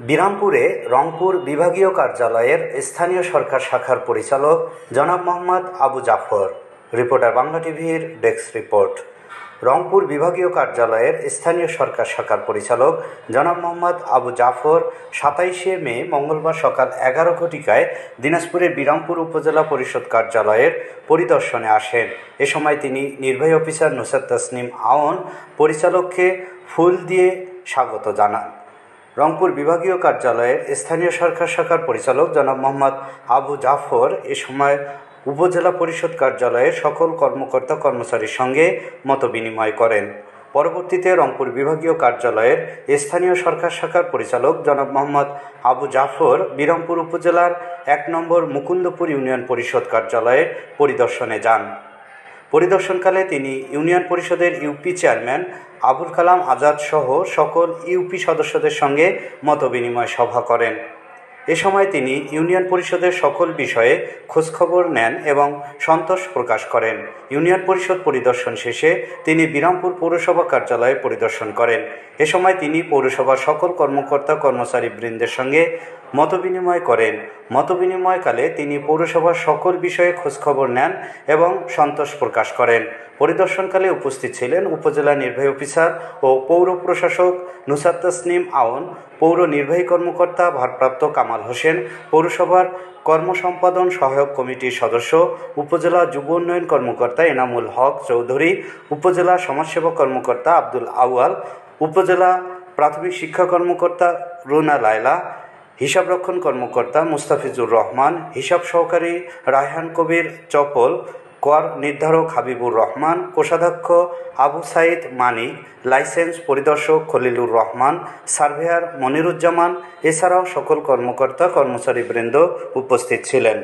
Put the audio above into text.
বিরামপুরে রংপুর বিভাগীয় কার্যালয়ের স্থানীয় সরকার শাখার পরিচালক জনাব মোহাম্মদ আবু জাফর। রিপোর্টার বাংলা টিভির ডেস্ক রিপোর্ট। রংপুর বিভাগীয় কার্যালয়ের স্থানীয় সরকার শাখার পরিচালক জনাব মোহাম্মদ আবু জাফর সাতাইশে মে মঙ্গলবার সকাল এগারো ঘটিকায় দিনাজপুরের বিরামপুর উপজেলা পরিষদ কার্যালয়ের পরিদর্শনে আসেন। এ সময় তিনি নির্বাহী অফিসার নুসাদ তসনিম আওন, পরিচালককে ফুল দিয়ে স্বাগত জানান। রংপুর বিভাগীয় কার্যালয়ের স্থানীয় সরকার শাখার পরিচালক জনাব মোহাম্মদ আবু জাফর এ সময় উপজেলা পরিষদ কার্যালয়ের সকল কর্মকর্তা কর্মচারীর সঙ্গে মতবিনিময় করেন। পরবর্তীতে রংপুর বিভাগীয় কার্যালয়ের স্থানীয় সরকার শাখার পরিচালক জনাব মোহাম্মদ আবু জাফর বিরামপুর উপজেলার এক নম্বর মুকুন্দপুর ইউনিয়ন পরিষদ কার্যালয়ে পরিদর্শনে যান। পরিদর্শনকালে তিনি ইউনিয়ন পরিষদের ইউপি চেয়ারম্যান আবুল কালাম আজাদ সহ সকল ইউপি সদস্যদের সঙ্গে মতবিনিময় সভা করেন। এ সময় তিনি ইউনিয়ন পরিষদের সকল বিষয়ে খোঁজখবর নেন এবং সন্তোষ প্রকাশ করেন। ইউনিয়ন পরিষদ পরিদর্শন শেষে তিনি বিরামপুর পৌরসভা কার্যালয়ে পরিদর্শন করেন। এ সময় তিনি পৌরসভার সকল কর্মকর্তা কর্মচারী বৃন্দের সঙ্গে মতবিনিময় করেন। মতবিনিময়কালে তিনি পৌরসভার সকল বিষয়ে খোঁজখবর নেন এবং সন্তোষ প্রকাশ করেন। পরিদর্শনকালে উপস্থিত ছিলেন উপজেলা নির্বাহী অফিসার ও পৌর প্রশাসক নুসার তসনিম আওন, পৌর নির্বাহী কর্মকর্তা ভারপ্রাপ্ত কামাল হোসেন, পৌরসভার কর্মসম্পাদন সহায়ক কমিটির সদস্য উপজেলা যুব উন্নয়ন কর্মকর্তা এনামুল হক চৌধুরী, উপজেলা সমাজসেবা কর্মকর্তা আব্দুল আউয়াল, উপজেলা প্রাথমিক শিক্ষা কর্মকর্তা রুনা লায়লা হিসাবরক্ষণ কর্মকর্তা মুস্তাফিজুর রহমান, হিসাব সহকারী রায়হান কবির চপল, কর নির্ধারক হাবিবুর রহমান, কোষাধ্যক্ষ আবু সাইদ মানিক, লাইসেন্স পরিদর্শক খলিলুর রহমান, সার্ভেয়ার মনিরুজ্জামান, এছাড়াও সকল কর্মকর্তা, কর্মচারীবৃন্দ উপস্থিত ছিলেন।